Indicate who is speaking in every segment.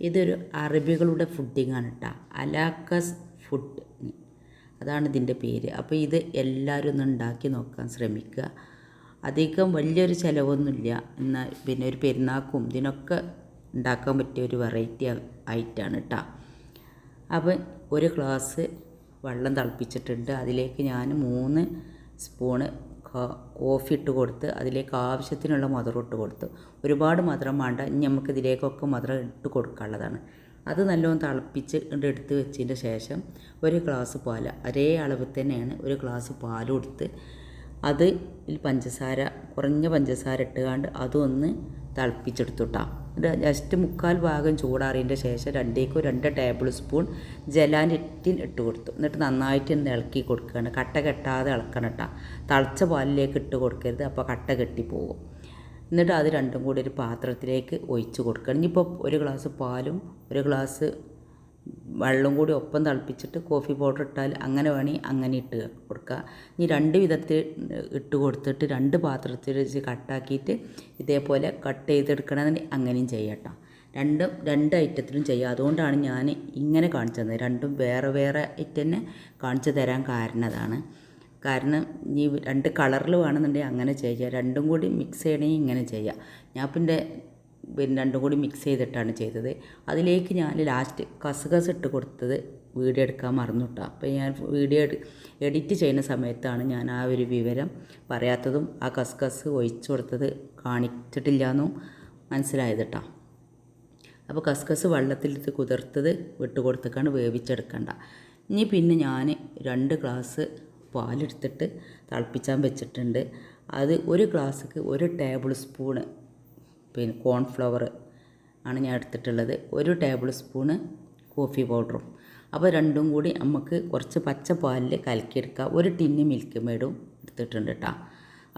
Speaker 1: ഇതൊരു അറബികളുടെ ഫുഡിങ്ങാണ് കേട്ടോ അലാക്കസ് ഫുഡ് അതാണ് ഇതിന്റെ പേര്. അപ്പോൾ ഇത് എല്ലാവരും ഒന്ന് ഉണ്ടാക്കി നോക്കാൻ ശ്രമിക്കുക. അധികം വലിയൊരു ചിലവൊന്നുമില്ല. എന്നാൽ പിന്നെ ഒരു പെരുന്നാക്കും ഇതിനൊക്കെ ഉണ്ടാക്കാൻ പറ്റിയ ഒരു വെറൈറ്റി ആയിട്ടാണ് കേട്ടോ അപ്പോൾ ഒരു ഗ്ലാസ് വെള്ളം തിളപ്പിച്ചിട്ടുണ്ട്. അതിലേക്ക് ഞാൻ മൂന്ന് സ്പൂണ് കോഫി ഇട്ട് കൊടുത്ത് അതിലേക്ക് ആവശ്യത്തിനുള്ള മധുരം ഇട്ട് കൊടുത്ത്. ഒരുപാട് മധുരം വേണ്ട ഇനി നമുക്ക് ഇതിലേക്കൊക്കെ മധുരം ഇട്ട് കൊടുക്കാനുള്ളതാണ്. അത് നല്ലോണം തിളപ്പിച്ച് എടുത്ത് വെച്ചതിന്റെ ശേഷം ഒരു ഗ്ലാസ് പാൽ ഒരേ അളവിൽ തന്നെയാണ് ഒരു ഗ്ലാസ് പാൽ കൊടുത്ത് അത് പഞ്ചസാര കുറഞ്ഞ പഞ്ചസാര ഇട്ടുകൊണ്ട് അതൊന്ന് തിളപ്പിച്ചെടുത്തുട്ടാ. ജസ്റ്റ് മുക്കാൽ ഭാഗം ചൂടാറിയതിന്റെ ശേഷം രണ്ടേക്കോ രണ്ട് ടേബിൾ സ്പൂൺ ജലാനിറ്റിൻ ഇട്ട് കൊടുത്തു. എന്നിട്ട് നന്നായിട്ട് ഒന്ന് ഇളക്കി കൊടുക്കുകയാണ്. കട്ട കെട്ടാതെ ഇളക്കണം കേട്ടോ തളച്ച പാലിലേക്ക് ഇട്ട് കൊടുക്കരുത് അപ്പോൾ കട്ട കെട്ടിപ്പോകും എന്നിട്ട് അത് രണ്ടും കൂടി ഒരു പാത്രത്തിലേക്ക് ഒഴിച്ച് കൊടുക്കണം. ഇനിയിപ്പോൾ ഒരു ഗ്ലാസ് പാലും ഒരു ഗ്ലാസ് വെള്ളം കൂടി ഒപ്പം തിളപ്പിച്ചിട്ട് കോഫി പൗഡർ ഇട്ടാൽ അങ്ങനെ വേണമെങ്കിൽ അങ്ങനെ ഇട്ട് കൊടുക്കുക. ഇനി രണ്ട് വിധത്തിൽ ഇട്ട് കൊടുത്തിട്ട് രണ്ട് പാത്രത്തിൽ വെച്ച് കട്ടാക്കിയിട്ട് ഇതേപോലെ കട്ട് ചെയ്തെടുക്കണമെങ്കിൽ അങ്ങനെയും ചെയ്യട്ടോ രണ്ടും രണ്ട് ഐറ്റത്തിലും ചെയ്യുക അതുകൊണ്ടാണ് ഞാൻ ഇങ്ങനെ കാണിച്ചു തന്നത്. രണ്ടും വേറെ വേറെ ഐറ്റം തന്നെ കാണിച്ചു തരാൻ കാരണം അതാണ്. കാരണം ഈ രണ്ട് കളറിൽ വേണമെന്നുണ്ടെങ്കിൽ അങ്ങനെ ചെയ്യുക രണ്ടും കൂടി മിക്സ് ചെയ്യണമെങ്കിൽ ഇങ്ങനെ ചെയ്യുക ഞാൻ പിന്നെ പിന്നെ രണ്ടും കൂടി മിക്സ് ചെയ്തിട്ടാണ് ചെയ്തത്. അതിലേക്ക് ഞാൻ ലാസ്റ്റ് കസകസ് ഇട്ട് കൊടുത്തത് വീഡിയോ എടുക്കാൻ മറന്നുട്ടോ അപ്പോൾ ഞാൻ വീഡിയോ എഡിറ്റ് ചെയ്യുന്ന സമയത്താണ് ഞാൻ ആ ഒരു വിവരം പറയാത്തതും ആ കസ്കസ് ഒഴിച്ചു കൊടുത്തത് കാണിച്ചിട്ടില്ല എന്നും മനസ്സിലായത് കേട്ടോ അപ്പോൾ കസ്കസ് വെള്ളത്തിലിട്ട് കുതിർത്തത് വിട്ട് കൊടുത്തേക്കാണ് വേവിച്ചെടുക്കണ്ട. ഇനി പിന്നെ ഞാൻ രണ്ട് ഗ്ലാസ് പാലെടുത്തിട്ട് തിളപ്പിച്ചാൻ വെച്ചിട്ടുണ്ട്. അത് ഒരു ഗ്ലാസ്സിക്ക് ഒരു ടേബിൾ സ്പൂണ് പിന്നെ കോൺഫ്ലവർ ആണ് ഞാൻ എടുത്തിട്ടുള്ളത്. ഒരു ടേബിൾ സ്പൂണ് കോഫി പൗഡറും. അപ്പോൾ രണ്ടും കൂടി നമുക്ക് കുറച്ച് പച്ച പാലിൽ കലക്കിയെടുക്കുക. ഒരു ടിന്ന് മിൽക്ക് മേഡും എടുത്തിട്ടുണ്ട് കേട്ടോ.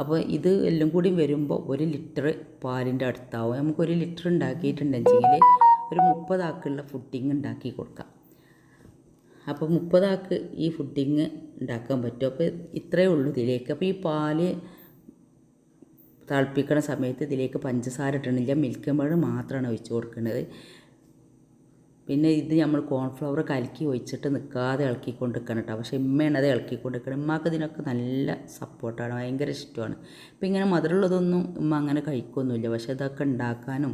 Speaker 1: അപ്പോൾ ഇത് എല്ലാം കൂടി വരുമ്പോൾ ഒരു ലിറ്റർ പാലിന്റെ അടുത്താവും. നമുക്ക് ഒരു ലിറ്റർ ഉണ്ടാക്കിയിട്ടുണ്ടെങ്കിൽ ഒരു മുപ്പതാക്കുള്ള ഫുഡിങ് ഉണ്ടാക്കി കൊടുക്കാം. അപ്പോൾ മുപ്പതാക്ക് ഈ ഫുഡിങ് ഉണ്ടാക്കാൻ പറ്റും. അപ്പോൾ ഇത്രയേ ഉള്ളൂ ഇതിലേക്ക്. അപ്പോൾ ഈ പാൽ തിളപ്പിക്കണ സമയത്ത് ഇതിലേക്ക് പഞ്ചസാര ഇട്ടണില്ല മിൽക്ക് മഴ മാത്രമാണ് ഒഴിച്ച് കൊടുക്കുന്നത് പിന്നെ ഇത് നമ്മൾ കോൺഫ്ലവർ കലക്കി ഒഴിച്ചിട്ട് നിൽക്കാതെ ഇളക്കിക്കൊണ്ട് നിൽക്കണം കേട്ടോ പക്ഷേ ഇമ്മയാണത് ഇളക്കിക്കൊണ്ട് നിൽക്കണം ഉമ്മാക്ക് ഇതിനൊക്കെ നല്ല സപ്പോർട്ടാണ് ഭയങ്കര ഇഷ്ടമാണ്. ഇപ്പം ഇങ്ങനെ മധുരമുള്ളതൊന്നും ഉമ്മ അങ്ങനെ കഴിക്കൊന്നുമില്ല. പക്ഷേ ഇതൊക്കെ ഉണ്ടാക്കാനും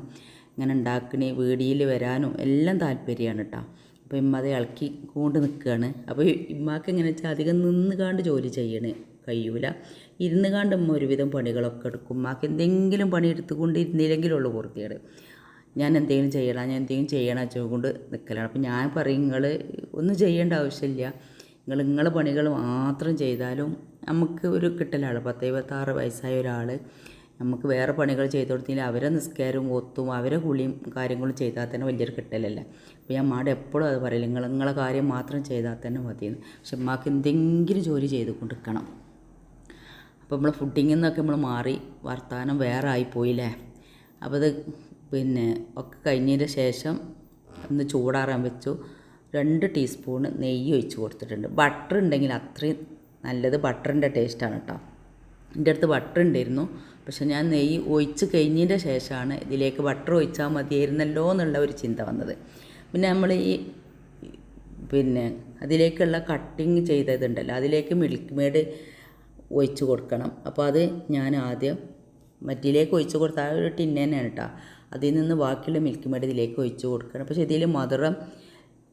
Speaker 1: ഇങ്ങനെ ഉണ്ടാക്കണേ വീടിയിൽ വരാനും എല്ലാം താല്പര്യമാണ് കേട്ടോ അപ്പോൾ ഇമ്മ അത് ഇളക്കി കൊണ്ട് നിൽക്കുകയാണ് അപ്പോൾ ഇമ്മാക്ക് എങ്ങനെ വെച്ചാൽ അധികം നിന്ന് കാണ്ട് ജോലി ചെയ്യണേ. കഴിയൂല. ഇരുന്ന് കണ്ടും ഒരുവിധം പണികളൊക്കെ എടുക്കും. ബാക്കി എന്തെങ്കിലും പണി എടുത്തുകൊണ്ട് ഇരുന്നില്ലെങ്കിലുള്ളൂ പൂർത്തിയേട് ഞാൻ എന്തെങ്കിലും ചെയ്യണം? ഞാൻ എന്തെങ്കിലും ചെയ്യണം വെച്ചുകൊണ്ട് നിൽക്കലാണ് അപ്പം ഞാൻ പറയും നിങ്ങൾ ഒന്നും ചെയ്യേണ്ട ആവശ്യമില്ല. നിങ്ങൾ നിങ്ങളെ പണികൾ മാത്രം ചെയ്താലും നമുക്ക് ഒരു കിട്ടലാണ് പത്ത് ഇരുപത്താറ് വയസ്സായ ഒരാൾ നമുക്ക് വേറെ പണികൾ ചെയ്തു കൊടുത്തില്ല. അവരെ നിസ്കാരവും ഒത്തും അവരെ കുളിയും കാര്യങ്ങളും ചെയ്താൽ തന്നെ വലിയൊരു കിട്ടലല്ല. അപ്പോൾ ഞാൻ മാട് എപ്പോഴും അത് പറയില്ല നിങ്ങൾ നിങ്ങളെ കാര്യം മാത്രം ചെയ്താൽ തന്നെ മതിയെന്ന്. പക്ഷെ ഉമ്മാക്ക് എന്തെങ്കിലും ജോലി ചെയ്ത് കൊണ്ടിരിക്കണം അപ്പോൾ നമ്മൾ ഫുഡിങ്ങിൽ നിന്നൊക്കെ നമ്മൾ മാറി വർത്തമാനം വേറെ ആയിപ്പോയില്ലേ അപ്പോൾ അത് പിന്നെ ഒക്കെ കഴിഞ്ഞതിന് ശേഷം ഒന്ന് ചൂടാറാൻ വെച്ചു. രണ്ട് ടീസ്പൂണ് നെയ്യ് ഒഴിച്ച് കൊടുത്തിട്ടുണ്ട്. ബട്ടർ ഉണ്ടെങ്കിൽ അത്രയും നല്ലത് ബട്ടറിന്റെ ടേസ്റ്റാണ് കേട്ടോ എന്റെ അടുത്ത് ബട്ടർ ഉണ്ടായിരുന്നു. പക്ഷേ ഞാൻ നെയ്യ് ഒഴിച്ച് കഴിഞ്ഞതിന്റെ ശേഷമാണ് ഇതിലേക്ക് ബട്ടർ ഒഴിച്ചാൽ മതിയായിരുന്നല്ലോ എന്നുള്ള ഒരു ചിന്ത വന്നത്. പിന്നെ നമ്മൾ ഈ പിന്നെ അതിലേക്കുള്ള കട്ടിങ് ചെയ്തതുണ്ടല്ലോ. അതിലേക്ക് മിൽക്ക് മേഡ് ഒഴിച്ച് കൊടുക്കണം. അപ്പോൾ അത് ഞാൻ ആദ്യം മറ്റിലേക്ക് ഒഴിച്ച് കൊടുത്ത ആ ഒരു ടിൻ തന്നെയാണ് കേട്ടോ അതിൽ നിന്ന് ബാക്കിയുള്ള മിൽക്ക് മേഡ് ഇതിലേക്ക് ഒഴിച്ച് കൊടുക്കണം. പക്ഷേ ഇതിൽ മധുരം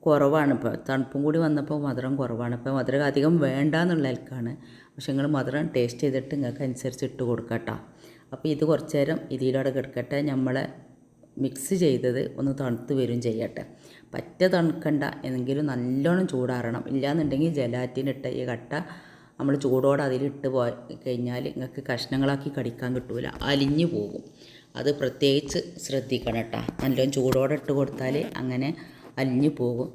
Speaker 1: കുറവാണ്. ഇപ്പോൾ തണുപ്പും കൂടി വന്നപ്പോൾ മധുരം കുറവാണ്. ഇപ്പോൾ മധുരം അധികം വേണ്ട എന്നുള്ള നിലക്കാണ്. പക്ഷെ നിങ്ങൾ മധുരം ടേസ്റ്റ് ചെയ്തിട്ട് നിങ്ങൾക്ക് അനുസരിച്ച് ഇട്ട് കൊടുക്കാം അപ്പോൾ ഇത് കുറച്ച് നേരം ഇതിലൂടെ കിടക്കട്ടെ. നമ്മളെ മിക്സ് ചെയ്തത് ഒന്ന് തണുത്ത് വരും ചെയ്യട്ടെ. പറ്റ തണുക്കണ്ട. എന്നെങ്കിലും നല്ലോണം ചൂടാറണം. ഇല്ലാന്നുണ്ടെങ്കിൽ ജലാറ്റിനിട്ട ഈ കട്ട നമ്മൾ ചൂടോടെ അതിലിട്ട് പോയി കഴിഞ്ഞാൽ നിങ്ങൾക്ക് കഷ്ണങ്ങളാക്കി കടിക്കാൻ കിട്ടില്ല അലിഞ്ഞു പോകും. അത് പ്രത്യേകിച്ച് ശ്രദ്ധിക്കണം കേട്ടോ. നല്ലോണം ചൂടോടെ ഇട്ട് കൊടുത്താൽ അങ്ങനെ അലിഞ്ഞു പോകും.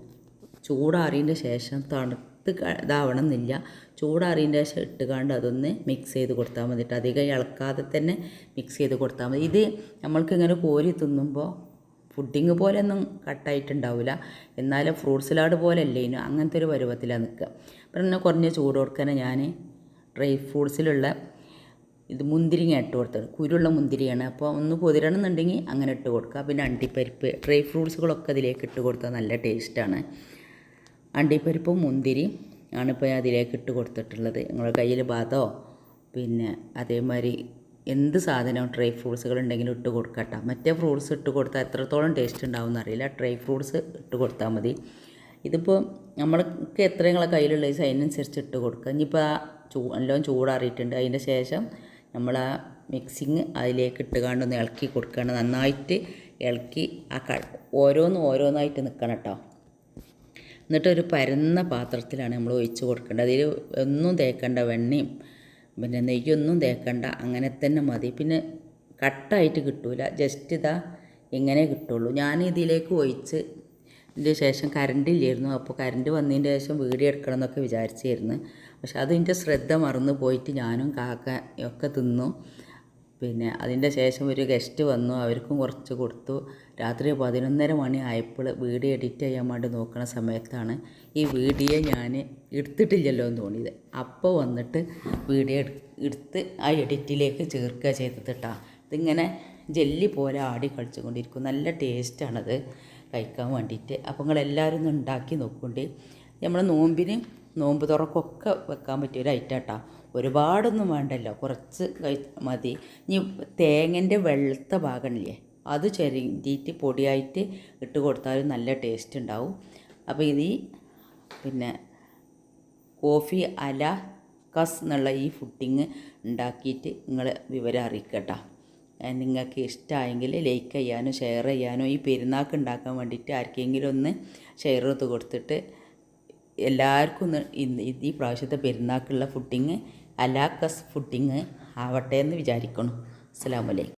Speaker 1: ചൂടാറിയതിന്റെ ശേഷം തണുത്ത് ഇതാവണം എന്നില്ല ചൂടാറിയതിന്റെ ശേഷം ഇട്ടുകാണ്ട് അതൊന്ന് മിക്സ് ചെയ്ത് കൊടുത്താൽ മതി. അധികം ഇളക്കാതെ തന്നെ മിക്സ് ചെയ്ത് കൊടുത്താൽ മതി. ഇത് നമ്മൾക്ക് ഇങ്ങനെ കോരി തിന്നുമ്പോൾ ഫുഡിങ് പോലെയൊന്നും കട്ടായിട്ടുണ്ടാവില്ല എന്നാലും ഫ്രൂട്ട് സലാഡ് പോലെ അല്ലേ ഇനി അങ്ങനത്തെ ഒരു പരുവത്തിലാണ് നിൽക്കുക. പിന്നെ കുറഞ്ഞ ചൂട് കൊടുക്കാൻ ഞാൻ ഡ്രൈ ഫ്രൂട്ട്സിലുള്ള ഇത് മുന്തിരിങ്ങ ഇട്ട് കൊടുത്തത്. കുരുള്ള മുന്തിരിയാണ്. അപ്പോൾ ഒന്ന് പൊതിരണം എന്നുണ്ടെങ്കിൽ അങ്ങനെ ഇട്ട് കൊടുക്കുക. പിന്നെ അണ്ടിപ്പരിപ്പ് ഡ്രൈ ഫ്രൂട്ട്സുകളൊക്കെ അതിലേക്ക് ഇട്ട് കൊടുത്താൽ നല്ല ടേസ്റ്റാണ്. അണ്ടിപ്പരിപ്പും മുന്തിരി ആണ് ഇപ്പോൾ അതിലേക്ക് ഇട്ട് കൊടുത്തിട്ടുള്ളത്. നിങ്ങളുടെ കയ്യിൽ ഭാതോ പിന്നെ അതേമാതിരി എന്ത് സാധനവും ഡ്രൈ ഫ്രൂട്ട്സുകൾ ഉണ്ടെങ്കിലും ഇട്ട് കൊടുക്കട്ടോ. മറ്റേ ഫ്രൂട്ട്സ് ഇട്ട് കൊടുത്താൽ എത്രത്തോളം ടേസ്റ്റ് ഉണ്ടാവും എന്നറിയില്ല ഡ്രൈ ഫ്രൂട്ട്സ് ഇട്ട് കൊടുത്താൽ മതി. ഇതിപ്പോൾ നമ്മൾക്ക് എത്ര നിങ്ങളെ കയ്യിലുള്ള അതിനനുസരിച്ച് ഇട്ട് കൊടുക്കുക. ഇനിയിപ്പോൾ ആ ചൂ എല്ലാം ചൂടാറിയിട്ടുണ്ട്. അതിന്റെ ശേഷം നമ്മൾ ആ മിക്സിങ് അതിലേക്ക് ഇട്ട് കണ്ടൊന്ന് ഇളക്കി കൊടുക്കണം നന്നായിട്ട് ഇളക്കി ആ ക ഓരോന്നും ഓരോന്നായിട്ട് നിൽക്കണം കേട്ടോ എന്നിട്ടൊരു പരന്ന പാത്രത്തിലാണ് നമ്മൾ ഒഴിച്ച് കൊടുക്കേണ്ടത്. അതിൽ ഒന്നും തേക്കേണ്ട വെണ്ണയും പിന്നെ നെയ്യൊന്നും തേക്കണ്ട അങ്ങനെ തന്നെ മതി. പിന്നെ കട്ടായിട്ട് കിട്ടൂല ജസ്റ്റ് ഇതാ ഇങ്ങനെ കിട്ടുള്ളൂ. ഞാൻ ഇതിലേക്ക് ഒഴിച്ച് ഇതിന്റെ ശേഷം കറണ്ട് ഇല്ലായിരുന്നു അപ്പോൾ കറണ്ട് വന്നതിന്റെ ശേഷം വീഡിയോ എടുക്കണം എന്നൊക്കെ വിചാരിച്ചായിരുന്നു പക്ഷെ അതിന്റെ ശ്രദ്ധ മറന്നു പോയിട്ട് ഞാനും കാക്ക ഒക്കെ തിന്നു. പിന്നെ അതിന്റെ ശേഷം ഒരു ഗസ്റ്റ് വന്നു അവർക്കും കുറച്ച് കൊടുത്തു. രാത്രി പതിനൊന്നര മണി ആയപ്പോൾ വീഡിയോ എഡിറ്റ് ചെയ്യാൻ വേണ്ടി നോക്കുന്ന സമയത്താണ് ഈ വീഡിയോ ഞാൻ എടുത്തിട്ടില്ലല്ലോ എന്ന് തോന്നിയത്. അപ്പോൾ വന്നിട്ട് വീഡിയോ എടു- എടുത്ത് ആ എഡിറ്റിലേക്ക് ചേർക്കുക ചെയ്തത് കേട്ടോ ഇതിങ്ങനെ ജെല്ലി പോലെ ആടി കളിച്ചുകൊണ്ടിരിക്കും. നല്ല ടേസ്റ്റാണത് കഴിക്കാൻ വേണ്ടിയിട്ട്. അപ്പോൾ നിങ്ങളെല്ലാവരും ഒന്ന് ഉണ്ടാക്കി നോക്കുന്നുണ്ട് നമ്മൾ നോമ്പിന് നോമ്പ് തുറക്കൊക്കെ വെക്കാൻ പറ്റിയ ഒരു കേട്ടോ ഒരുപാടൊന്നും വേണ്ടല്ലോ. കുറച്ച് മതി. ഇനി തേങ്ങന്റെ വെളുത്ത ഭാഗമില്ലേ അത് ചെരുതിയിട്ട് പൊടിയായിട്ട് ഇട്ട് കൊടുത്താലും നല്ല ടേസ്റ്റ് ഉണ്ടാവും. അപ്പോൾ ഇത് പിന്നെ കോഫി അല കസ് എന്നുള്ള ഈ ഫുഡിങ് ഉണ്ടാക്കിയിട്ട് നിങ്ങൾ വിവരം അറിയിക്കട്ടോ. നിങ്ങൾക്ക് ഇഷ്ടമായെങ്കിൽ ലൈക്ക് ചെയ്യാനോ ഷെയർ ചെയ്യാനോ ഈ പെരുന്നാൾക്ക് ഉണ്ടാക്കാൻ വേണ്ടിയിട്ട് ആർക്കെങ്കിലും ഒന്ന് ഷെയർ ചെയ്ത് കൊടുത്തിട്ട് എല്ലാവർക്കും ഒന്ന് ഈ പ്രാവശ്യത്തെ പെരുന്നാക്കുള്ള ഫുഡിങ് അലാക്കസ് ഫുഡിങ് ആവട്ടെ എന്ന് വിചാരിക്കണം. അസ്സലാമു അലൈക്കും.